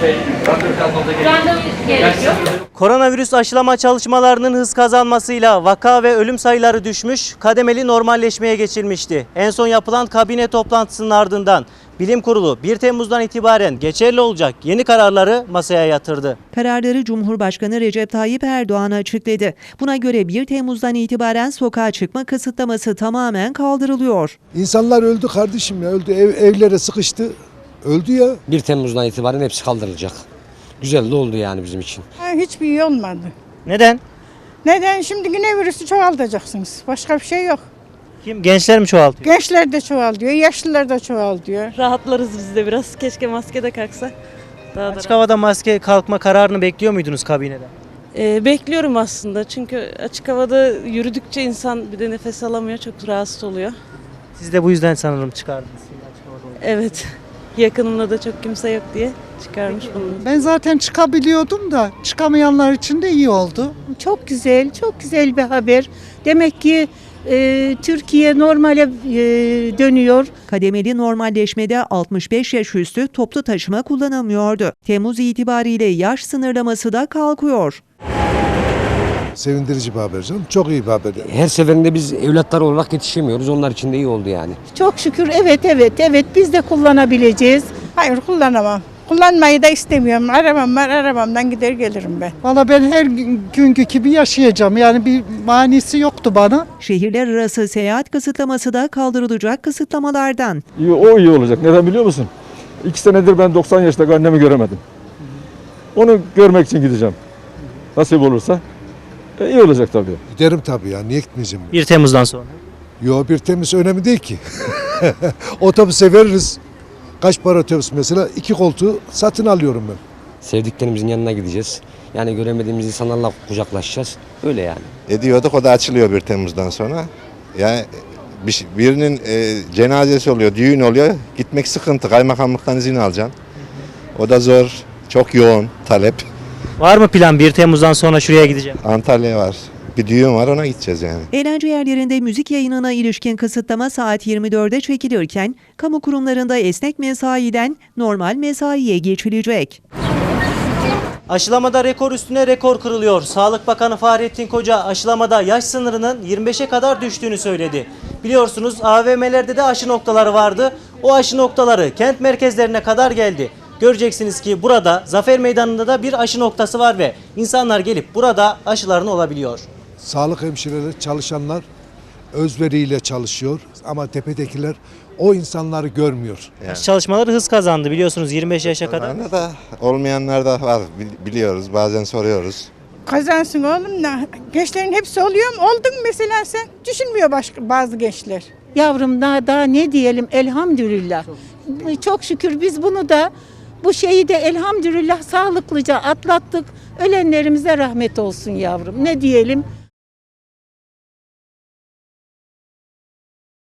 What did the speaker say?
şey, randevu. Koronavirüs aşılama çalışmalarının hız kazanmasıyla vaka ve ölüm sayıları düşmüş, kademeli normalleşmeye geçilmişti. En son yapılan kabine toplantısının ardından Bilim Kurulu 1 Temmuz'dan itibaren geçerli olacak yeni kararları masaya yatırdı. Kararları Cumhurbaşkanı Recep Tayyip Erdoğan açıkladı. Buna göre 1 Temmuz'dan itibaren sokağa çıkma kısıtlaması tamamen kaldırılıyor. İnsanlar öldü kardeşim ya öldü Ev, evlere sıkıştı öldü ya. 1 Temmuz'dan itibaren hepsi kaldırılacak. Güzel de oldu yani bizim için. Ha, Hiçbir iyi olmadı. Neden? Neden? Şimdi yine virüsü çoğaltacaksınız. Başka bir şey yok. Kim? Gençler mi çoğaltıyor? Gençler de çoğaltıyor, yaşlılar da çoğaltıyor. Rahatlarız biz de biraz. Keşke maske de kalksa. Daha da Açık havada maske kalkma kararını bekliyor muydunuz kabineden? Ee, bekliyorum aslında çünkü açık havada yürüdükçe insan bir de nefes alamıyor. Çok rahatsız oluyor. Siz de bu yüzden sanırım çıkardınız. açık havada olunca. Evet. Yakınımda da çok kimse yok diye çıkarmış bunu. Ben zaten çıkabiliyordum da çıkamayanlar için de iyi oldu. Çok güzel, çok güzel bir haber. Demek ki e, Türkiye normale e, dönüyor. Kademeli normalleşmede 65 yaş üstü toplu taşıma kullanılmıyordu. Temmuz itibariyle yaş sınırlaması da kalkıyor. Sevindirici bir haber canım çok iyi bir haber. Her seferinde biz evlatlar olarak yetişemiyoruz. Onlar için de iyi oldu yani. Çok şükür evet evet evet biz de kullanabileceğiz. Hayır kullanamam. Kullanmayı da istemiyorum. Arabam var, arabamdan gider gelirim ben. Valla ben her gün- günkü gibi yaşayacağım. Yani bir manisi yoktu bana. Şehirler arası seyahat kısıtlaması da kaldırılacak kısıtlamalardan. İyi, o iyi olacak. Neden biliyor musun? İki senedir ben 90 yaşındaki annemi göremedim. Onu görmek için gideceğim. Nasip olursa. E, iyi olacak tabii. Giderim tabii ya niye gitmeyeceğim? 1 Temmuz'dan sonra. Yo bir temiz önemli değil ki. Otobüse veririz. Kaç para otobüs mesela? iki koltuğu satın alıyorum ben. Sevdiklerimizin yanına gideceğiz. Yani göremediğimiz insanlarla kucaklaşacağız. Öyle yani. ediyorduk. O da açılıyor 1 Temmuz'dan sonra. Yani bir, şey- birinin e, cenazesi oluyor, düğün oluyor. Gitmek sıkıntı. Kaymakamlıktan izin alacaksın. O da zor. Çok yoğun talep. Var mı plan 1 Temmuz'dan sonra şuraya gideceğim? Antalya var. Bir düğün var ona gideceğiz yani. Eğlence yerlerinde müzik yayınına ilişkin kısıtlama saat 24'e çekilirken, kamu kurumlarında esnek mesaiden normal mesaiye geçilecek. Aşılamada rekor üstüne rekor kırılıyor. Sağlık Bakanı Fahrettin Koca aşılamada yaş sınırının 25'e kadar düştüğünü söyledi. Biliyorsunuz AVM'lerde de aşı noktaları vardı. O aşı noktaları kent merkezlerine kadar geldi. Göreceksiniz ki burada Zafer Meydanı'nda da bir aşı noktası var ve insanlar gelip burada aşılarını olabiliyor. Sağlık hemşireleri çalışanlar özveriyle çalışıyor ama tepedekiler o insanları görmüyor. Aşı çalışmaları hız kazandı biliyorsunuz 25 yaşa kadar. Kadar da olmayanlar da var. Bil- Biliyoruz. Bazen soruyoruz. Kazansın oğlum da. Gençlerin hepsi oluyor mu? Oldun mesela sen. Düşünmüyor başka bazı gençler. Yavrum daha, daha ne diyelim elhamdülillah. Çok şükür biz bunu da bu şeyi de elhamdülillah sağlıklıca atlattık. Ölenlerimize rahmet olsun yavrum. Ne diyelim?